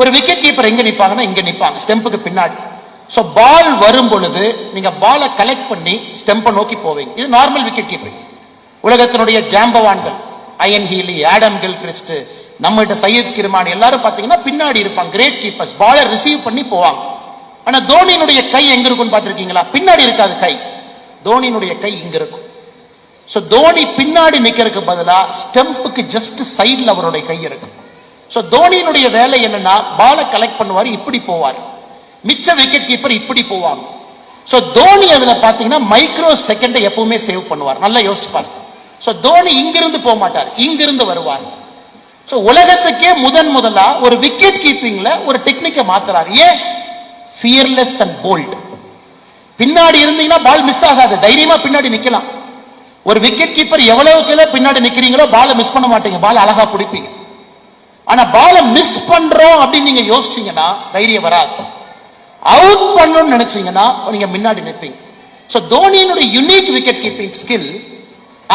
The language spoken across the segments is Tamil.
ஒரு விக்கெட் கீப்பர் எங்க நிப்பாங்கன்னா இங்க நிப்பாங்க ஸ்டெம்புக்கு பின்னாடி. சோ பால் வரும் பொழுது நீங்க பாலை கலெக்ட் பண்ணி ஸ்டெம்பை நோக்கி போவீங்க. இது நார்மல் விக்கெட் கீப்பர் உலகத்தினுடைய ஜாம்பவான்கள் Ian Healy Adam Gilchrist நம்மகிட்ட சையத் கிருமான் எல்லாரும் பாத்தீங்கன்னா பின்னாடி இருப்பாங்க. கிரேட் கீப்பர்ஸ் பாலை ரிசீவ் பண்ணி போவாங்க. ஆனா தோனியினுடைய கை எங்க இருக்கும்னு பாத்திருக்கீங்களா பின்னாடி இருக்காது கை. தோனியினுடைய கை இங்க இருக்கும். சோ தோனி பின்னாடி நிக்கிறதுக்கு பதிலா ஸ்டெம்புக்கு ஜஸ்ட் சைடில் அவருடைய கை இருக்கும். ஸோ தோனியினுடைய வேலை என்னன்னா பாலை கலெக்ட் பண்ணுவார் இப்படி போவார். மிச்ச விக்கெட் கீப்பர் இப்படி போவாங்க. ஸோ தோனி அதில் பார்த்தீங்கன்னா மைக்ரோ செகண்டை எப்பவுமே சேவ் பண்ணுவார். நல்லா யோசிச்சுப்பார் ஸோ தோனி இங்கிருந்து போக மாட்டார். இங்கிருந்து வருவார். ஸோ உலகத்துக்கே முதன் முதலா ஒரு விக்கெட் கீப்பிங்ல ஒரு டெக்னிக்கை மாத்துறாரு. ஏன்? ஃபியர்லெஸ் அண்ட் போல்ட் பின்னாடி இருந்தீங்கன்னா பால் மிஸ் ஆகாது. தைரியமா பின்னாடி நிக்கலாம். ஒரு விக்கெட் கீப்பர் எவ்வளவு கீழே பின்னாடி நிக்கிறீங்களோ பாலை மிஸ் பண்ண மாட்டீங்க. பால் அழகா பிடிப்பீங்க. ஆனா பாலை மிஸ் பண்றோம் அப்படின்னு நீங்க யோசிச்சீங்கன்னா தைரியம் வராது. அவுட் பண்ணணும்னு நினைச்சீங்கன்னா நீங்க முன்னாடி நிற்பீங்க. ஸோ தோனியினுடைய யுனிக் விக்கெட் கீப்பிங் ஸ்கில்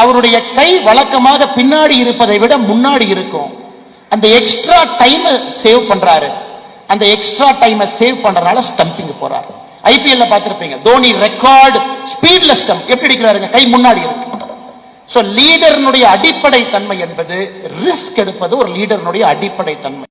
அவருடைய கை வழக்கமாக பின்னாடி இருப்பதை விட முன்னாடி இருக்கும். அந்த எக்ஸ்ட்ரா டைம் சேவ் பண்றாரு. அந்த எக்ஸ்ட்ரா டைமை சேவ் பண்றதுனால ஸ்டம்பிங் போறாரு. ஐபிஎல்ல பார்த்திருப்பீங்க தோனி ரெக்கார்டு ஸ்பீட்ல ஸ்டம்ப் எப்படி அடிக்கிறாருங்க? கை முன்னாடி இருக்கு. லீடர்னுடைய அடிப்படை தன்மை என்பது ரிஸ்க் எடுப்பது ஒரு லீடர்னுடைய அடிப்படை தன்மை